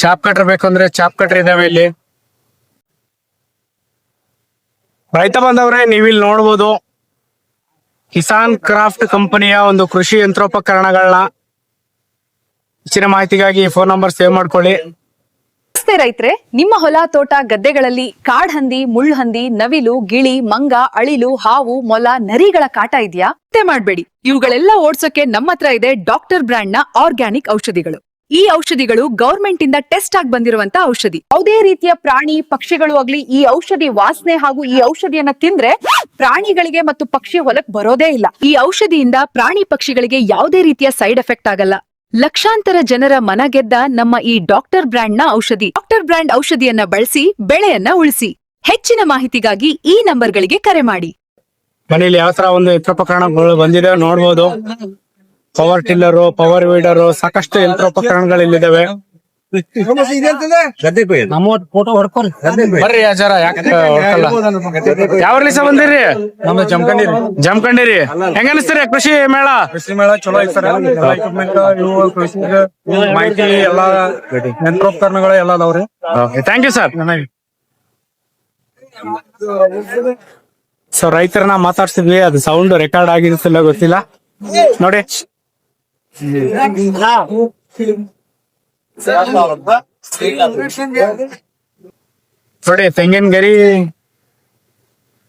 Chop cutter ಬೇಕಂದ್ರೆ chop cutter ಇದಾವೆ ಇಲ್ಲಿ. ರೈತ ಬಂದವ್ರೆ ನೀವಿಲ್ಲಿ ನೋಡ್ಬೋದು. ಕಿಸಾನ್ ಕ್ರಾಫ್ಟ್ ಕಂಪನಿಯ ಒಂದು ಕೃಷಿ ಯಂತ್ರೋಪಕರಣಗಳನ್ನ ಹೆಚ್ಚಿನ ಮಾಹಿತಿಗಾಗಿ ಫೋನ್ ನಂಬರ್ ಸೇವ್ ಮಾಡ್ಕೊಳ್ಳಿ. ನಮಸ್ತೆ ರೈತ್ರೆ, ನಿಮ್ಮ ಹೊಲ, ತೋಟ, ಗದ್ದೆಗಳಲ್ಲಿ ಕಾಡ್ ಹಂದಿ, ಮುಳ್ಳು ಹಂದಿ, ನವಿಲು, ಗಿಳಿ, ಮಂಗ, ಅಳಿಲು, ಹಾವು, ಮೊಲ, ನರಿಗಳ ಕಾಟ ಇದೆಯಾ? ಮಾಡಬೇಡಿ ಮಾಡ್ಬೇಡಿ. ಇವುಗಳೆಲ್ಲ ಓಡ್ಸೋಕೆ ನಮ್ಮ ಇದೆ ಡಾಕ್ಟರ್ ಬ್ರ್ಯಾಂಡ್ನ ಆರ್ಗ್ಯಾನಿಕ್ ಔಷಧಿಗಳು. ಈ ಔಷಧಿಗಳು ಗೌರ್ಮೆಂಟ್ ಇಂದ ಟೆಸ್ಟ್ ಆಗಿ ಬಂದಿರುವಂತ ಔಷಧಿ. ಯಾವುದೇ ರೀತಿಯ ಪ್ರಾಣಿ, ಪಕ್ಷಿಗಳು ಆಗ್ಲಿ, ಈ ಔಷಧಿ ವಾಸನೆ ಹಾಗೂ ಈ ಔಷಧಿಯನ್ನ ತಿಂದ್ರೆ ಪ್ರಾಣಿಗಳಿಗೆ ಮತ್ತು ಪಕ್ಷಿ ಹೊಲಕ್ ಬರೋದೇ ಇಲ್ಲ. ಈ ಔಷಧಿಯಿಂದ ಪ್ರಾಣಿ ಪಕ್ಷಿಗಳಿಗೆ ಯಾವುದೇ ರೀತಿಯ ಸೈಡ್ ಎಫೆಕ್ಟ್ ಆಗಲ್ಲ. ಲಕ್ಷಾಂತರ ಜನರ ಮನ ಗೆದ್ದ ನಮ್ಮ ಈ ಡಾಕ್ಟರ್ ಬ್ರ್ಯಾಂಡ್ನ ಔಷಧಿ. ಡಾಕ್ಟರ್ ಬ್ರ್ಯಾಂಡ್ ಔಷಧಿಯನ್ನ ಬಳಸಿ, ಬೆಳೆಯನ್ನ ಉಳಿಸಿ. ಹೆಚ್ಚಿನ ಮಾಹಿತಿಗಾಗಿ ಈ ನಂಬರ್ಗಳಿಗೆ ಕರೆ ಮಾಡಿ. ಮನೆಯಲ್ಲಿ ಯಾವ ತರ ಒಂದು ಯಂತ್ರೋಪಕರಣಗಳು ಬಂದಿದೆ ನೋಡ್ಬೋದು. ಪವರ್ ಟಿಲ್ಲರ್ ಪವರ್ ವೀಡರ್ ಸಾಕಷ್ಟು ಯಂತ್ರೋಪಕರಣಗಳು ಇಲ್ಲಿದ್ದಾವೆ ಬರ್ರಿ ಅಜಾರ ಯಾಕೆ ಹೊಡ್ಕಲ್ಲ? ಯಾವ ಸಹ ಬಂದಿರಿ? ನಮ್ದು ಜಮ್ಕಂಡಿರಿ. ಜಮ್ಕಂಡಿರಿ. ಹೆಂಗ ಅನಿಸ್ತೀರಿ ಕೃಷಿ ಮೇಳ? ಕೃಷಿ ಮೇಳ ಚಲೋ ಐತಿ ಸರ್. ಕೃಷಿ ಮಾಹಿತಿ ಎಲ್ಲಾ ಯಂತ್ರೋಪಕರಣಗಳು ಎಲ್ಲ ಅದಾವ್ರಿ ಥ್ಯಾಂಕ್ ಯು ಸರ್ ಸೊ ರೈತರನ್ನ ಮಾತಾಡ್ಸಿದ್ವಿ ಅದು ಸೌಂಡ್ ರೆಕಾರ್ಡ್ ಆಗಿರುತ್ತಿಲ್ಲ ಗೊತ್ತಿಲ್ಲ. ನೋಡಿ. ನೋಡಿ ತೆಂಗಿನ ಗರಿ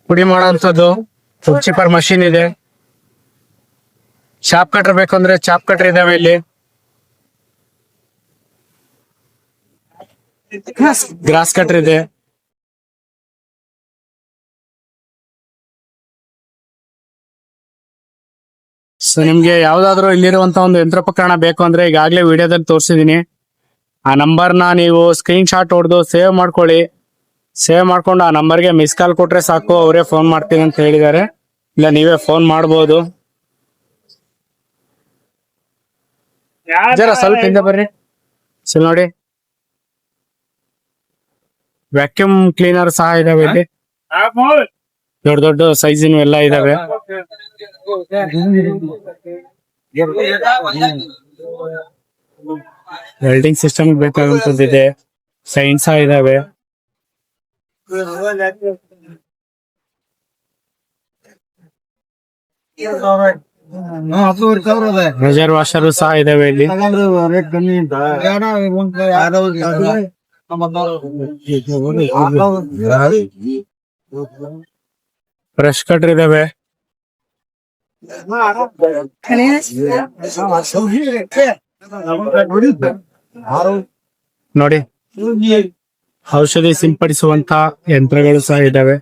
ಪುಡಿ ಮಾಡೋಂಥದ್ದು ಚೀಪರ್ ಮಷೀನ್ ಇದೆ. ಚಾಪ್ ಕಟ್ರ್ ಬೇಕಂದ್ರೆ ಚಾಪ್ ಕಟ್ರ್ ಇದಾವೆ ಇಲ್ಲಿ. ಗ್ರಾಸ್ ಕಟ್ರ್ ಇದೆ. ಸೊ ನಿಮ್ಗೆ ಯಾವ್ದಾದ್ರು ಇಲ್ಲಿರುವಂತ ಒಂದು ಯಂತ್ರೋಪಕರಣ ಬೇಕು ಅಂದ್ರೆ ಈಗಾಗಲೇ ವಿಡಿಯೋದಲ್ಲಿ ತೋರಿಸಿದೀನಿ ಆ ನಂಬರ್ನ ನೀವು ಸ್ಕ್ರೀನ್ ಶಾಟ್ ಹೊಡೆದು ಸೇವ್ ಮಾಡ್ಕೊಳ್ಳಿ. ಸೇವ್ ಮಾಡ್ಕೊಂಡು ಆ ನಂಬರ್ಗೆ ಮಿಸ್ ಕಾಲ್ ಕೊಟ್ರೆ ಸಾಕು ಅವರೇ ಫೋನ್ ಮಾಡ್ತೀನಿ ಅಂತ ಹೇಳಿದ್ದಾರೆ. ಇಲ್ಲ ನೀವೇ ಫೋನ್ ಮಾಡ್ಬೋದು. ಜರ ಸ್ವಲ್ಪ ಹಿಂದೆ ಬರ್ರಿ. ಸರಿ ನೋಡಿ. ವ್ಯಾಕ್ಯೂಮ್ ಕ್ಲೀನರ್ ಸಹ ಇದಾವೆ ಇಲ್ಲಿ. ದೊಡ್ಡ ದೊಡ್ಡ ಸೈಜಿನ ಎಲ್ಲ ಇದಾವೆ. ವೆಲ್ಡಿಂಗ್ ಸಿಸ್ಟಮ್ ಬೇಕಾಗುವಂತದ್ದಿದೆ ಸೈನ್ಸ್ ಇದಾವೆ. ಪ್ರೆಷರ್ ವಾಷರ್ ಸಹ ಇದಾವೆ ಇಲ್ಲಿ. ಬ್ರಷ್ ಕಟ್ರ್ ಇದಾವೆ. ನೋಡಿ. ಔಷಧಿ ಸಿಂಪಡಿಸುವಂತ ಯಂತ್ರಗಳು ಸಹ ಇದಾವೆ.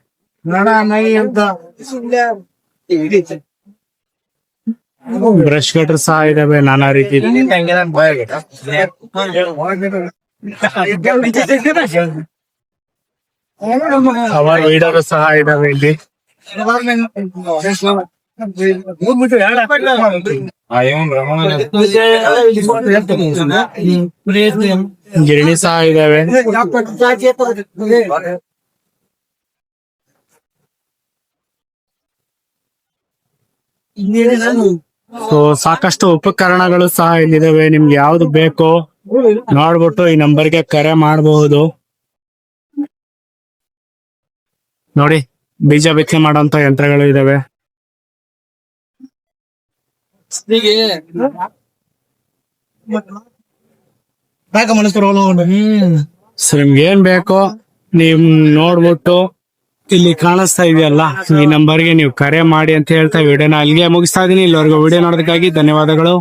ಬ್ರಷ್ ಕಟರ್ ಸಹ ಇದಾವೆ, ನಾನಾ ರೀತಿ. ಅವರು ಸಹ ಇದಾವೆ ಇಲ್ಲಿ. ಗಿರಣಿ ಸಹ ಇದಾವೆ. ಸಾಕಷ್ಟು ಉಪಕರಣಗಳು ಸಹ ಇಲ್ಲಿದಾವೆ. ನಿಮ್ಗೆ ಯಾವ್ದು ಬೇಕೋ ನೋಡ್ಬಿಟ್ಟು ಈ ನಂಬರ್ಗೆ ಕರೆ ಮಾಡಬಹುದು. ನೋಡಿ, ಬೀಜ ಬಿತ್ತನೆ ಮಾಡುವಂತ ಯಂತ್ರಗಳು ಇದಾವೆ. ಸೊ ನಿಮ್ಗೆ ಏನ್ ಬೇಕೋ? ನೀವ್ ನೋಡ್ಬಿಟ್ಟು ಇಲ್ಲಿ ಕಾಣಿಸ್ತಾ ಇದೆಯಲ್ಲ? ಈ ನಂಬರ್ಗೆ ನೀವು ಕರೆ ಮಾಡಿ ಅಂತ ಹೇಳ್ತಾ ವಿಡಿಯೋನ ಅಲ್ಲಿಗೆ ಮುಗಿಸ್ತಾ ಇದೀನಿ. ಇಲ್ಲಿವರೆಗೂ ವಿಡಿಯೋ ನೋಡೋದಕ್ಕಾಗಿ ಧನ್ಯವಾದಗಳು.